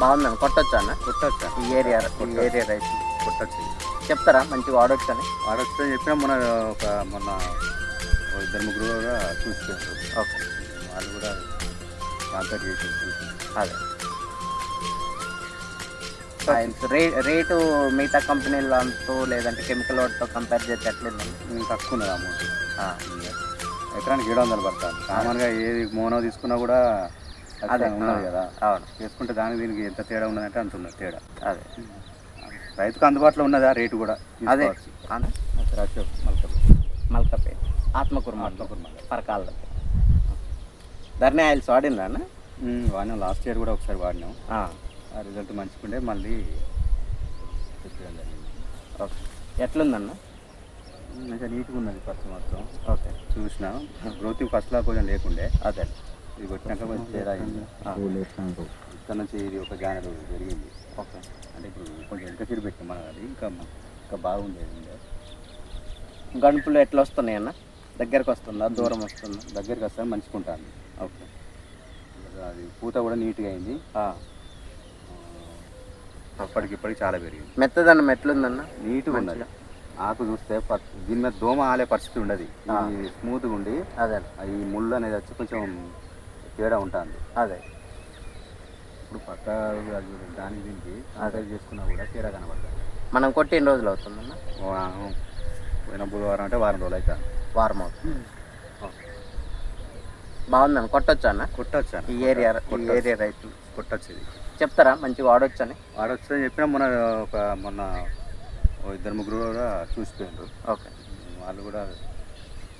బాగుందండి కొట్టొచ్చా అన్న? కొట్టొచ్చా? ఈ ఏరియా ఈ ఏరియా రైతు కొట్టొచ్చు. చెప్తారా? మంచిగా వాడొచ్చని వాడొస్తే చెప్పినా మొన్న ఒక మొన్న ఇద్దరు ముగ్గురు కూడా ఓకే. వాళ్ళు కూడా కాంటాక్ట్ చేసి అదే. రే రేటు మిగతా కంపెనీలతో లేదంటే కెమికల్ వాటితో కంపేర్ చేస్తే ఇంకా తక్కువ ఉన్నది అమౌంట్. ఎకరానికి ఏడు వందలు పడతాను కామన్గా ఏది మోనో తీసుకున్నా కూడా అదే ఉన్నది కదా. అవును. చేసుకుంటే దానికి దీనికి ఎంత తేడా ఉన్నదంటే అంత ఉన్నది తేడా. అదే. రైతుకు అందుబాటులో ఉన్నదా రేటు కూడా? అదే. మొలకలు. మల్కపేట. ఆత్మకూరు ఆత్మకూరు. పరకాల ధర్నీ ఆయిల్స్ ఉమ్, వాడినాం. లాస్ట్ ఇయర్ కూడా ఒకసారి వాడినాం. ఆ, రిజల్ట్ మంచిగుండే మళ్ళీ ఓకే. ఎట్లుందన్న? మంచిగా నీట్గా ఉన్నది ఫస్ట్ మాత్రం. ఓకే. చూసిన. గ్రోత్ ఫస్ట్లో కొంచెం లేకుండే. అదే. ఇది కొట్టినాక కొంచెం తేడా అయింది ఇక్కడ నుంచి ఇది ఒక జానరు జరిగింది. ఓకే. అంటే ఇప్పుడు కొంచెం ఎంత తిరిగి పెట్టాం మనం అది. ఇంకా ఇంకా బాగుండేది గణుపులు ఎట్లా వస్తున్నాయి అన్న? దగ్గరకు వస్తుందా? దూరం వస్తుందా? దగ్గరికి వస్తే మంచిగా ఉంటుంది. ఓకే. అది పూత కూడా నీట్గా అయింది. ఆ, అప్పటికి ఇప్పటికి చాలా పెరిగింది. మెత్తదన్నం ఎట్లుందన్న నీట్గా ఉన్నది. ఆకు చూస్తే ప- దీని మీద దోమ ఆలే పరిస్థితి ఉండదు. స్మూత్గా ఉండి అదే. ఈ ముళ్ళు అనేది వచ్చి కొంచెం తేడా ఉంటుంది. అదే. ఇప్పుడు పక్క దానికి దీనికి ఆర్డర్ చేసుకున్నా కూడా తేడా కనబడుతుంది. మనం కొట్టి ఎన్ని రోజులు అవుతుందన్న పోయిన బుధవారం అంటే వారం రోజులు అవుతుంది. వారం అవుతుంది. బాగుందన్న కొట్టొచ్చా అన్న? కొట్టొచ్చా ఈ ఏరియా ఈ ఏరియా రైతులు. కొట్టొచ్చు ఇది చెప్తారా? మంచిగా వాడొచ్చని వాడొచ్చు అని? చెప్పినా మొన్న ఒక మొన్న ఇద్దరు ముగ్గురు కూడా చూసిపోయారు ఓకే. వాళ్ళు కూడా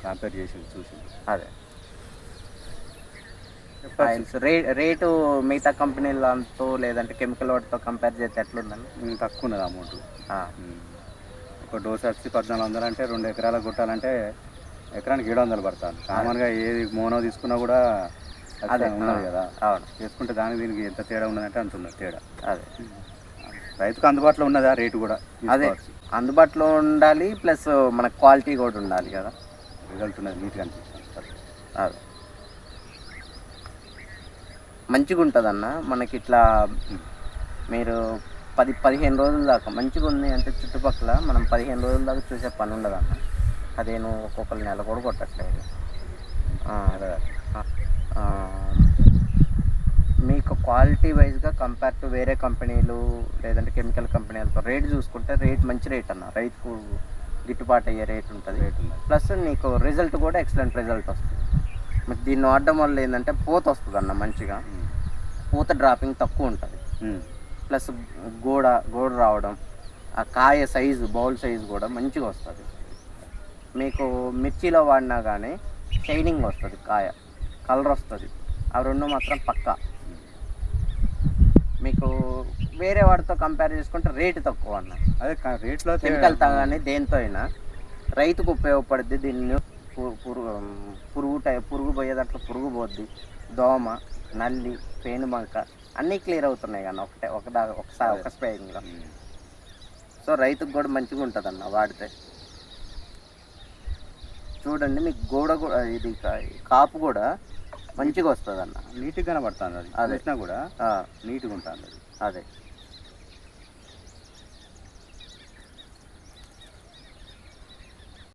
కంపేర్ చేసి చూసి అదే. ఆయిల్స్ రేటు మిగతా కంపెనీలతో లేదంటే కెమికల్ వాటితో కంపేర్ చేస్తే ఎట్లుందండి? తక్కువ ఉన్నది అమౌంట్. ఒక డోస్ వచ్చి పద్నాలుగు వందలు అంటే రెండు ఎకరాలకు కొట్టాలంటే ఎకరానికి ఏడు వందలు పడతాను. కామన్గా ఏది మోనో తీసుకున్నా కూడా అదే. ఉన్నది కదా. చేసుకుంటే దానికి దీనికి ఎంత తేడా ఉన్నదంటే అంత ఉన్నది తేడా. అదే. రైతుకు అందుబాటులో ఉన్నదా రేటు కూడా? అదే. అందుబాటులో ఉండాలి ప్లస్ మన క్వాలిటీ కూడా ఉండాలి కదా. రిజల్ట్ ఉన్నది నీట్గా అనిపిస్తుంది. అదే. మంచిగా ఉంటుంది అన్న మనకి ఇట్లా మీరు పది పదిహేను రోజుల దాకా మంచిగా ఉంది అంటే చుట్టుపక్కల మనం పదిహేను రోజుల దాకా చూసే పని ఉండదు అన్న అదేను ఒక్కొక్కరు నెల కూడా కొట్టట్లేదు. మీకు క్వాలిటీ వైజ్గా కంపేర్ టు వేరే కంపెనీలు లేదంటే కెమికల్ కంపెనీలతో రేట్ చూసుకుంటే రేట్ మంచి రేట్ అన్న రైతుకు గిట్టుబాటు అయ్యే రేట్ ఉంటుంది. రేట్ ప్లస్ నీకు రిజల్ట్ కూడా ఎక్సలెంట్ రిజల్ట్ వస్తుంది. దీన్ని వాడడం వల్ల ఏంటంటే పూత వస్తుంది అన్న మంచిగా. పూత డ్రాపింగ్ తక్కువ ఉంటుంది. ప్లస్ గోడ గోడ రావడం ఆ కాయ సైజు బౌల్ సైజు కూడా మంచిగా వస్తుంది. మీకు మిర్చిలో వాడినా కానీ షైనింగ్ వస్తుంది కాయ కలర్ వస్తుంది. అవి రెండు మాత్రం పక్కా. మీకు వేరే వాటితో కంపేర్ చేసుకుంటే రేటు తక్కువ అన్న. అదే రేట్లో కెమికల్ కానీ దేంతో అయినా రైతుకు ఉపయోగపడుద్ది దీన్ని. పురుగు పురుగు పురుగు పోయే దాంట్లో పురుగు పోద్ది దోమ నల్లి పేనుబంక అన్నీ క్లియర్ అవుతున్నాయి కానీ ఒకటే ఒక దా ఒకసారి ఒక స్ప్రేయింగ్లో. సో రైతుకు కూడా మంచిగా ఉంటుంది అన్న వాడితే. చూడండి మీకు గోడ కూడా ఇది కాపు కూడా మంచిగా వస్తుంది అన్న నీట్గా కనబడుతుంది అది. చూసినా కూడా నీట్గా ఉంటుంది. అది అదే.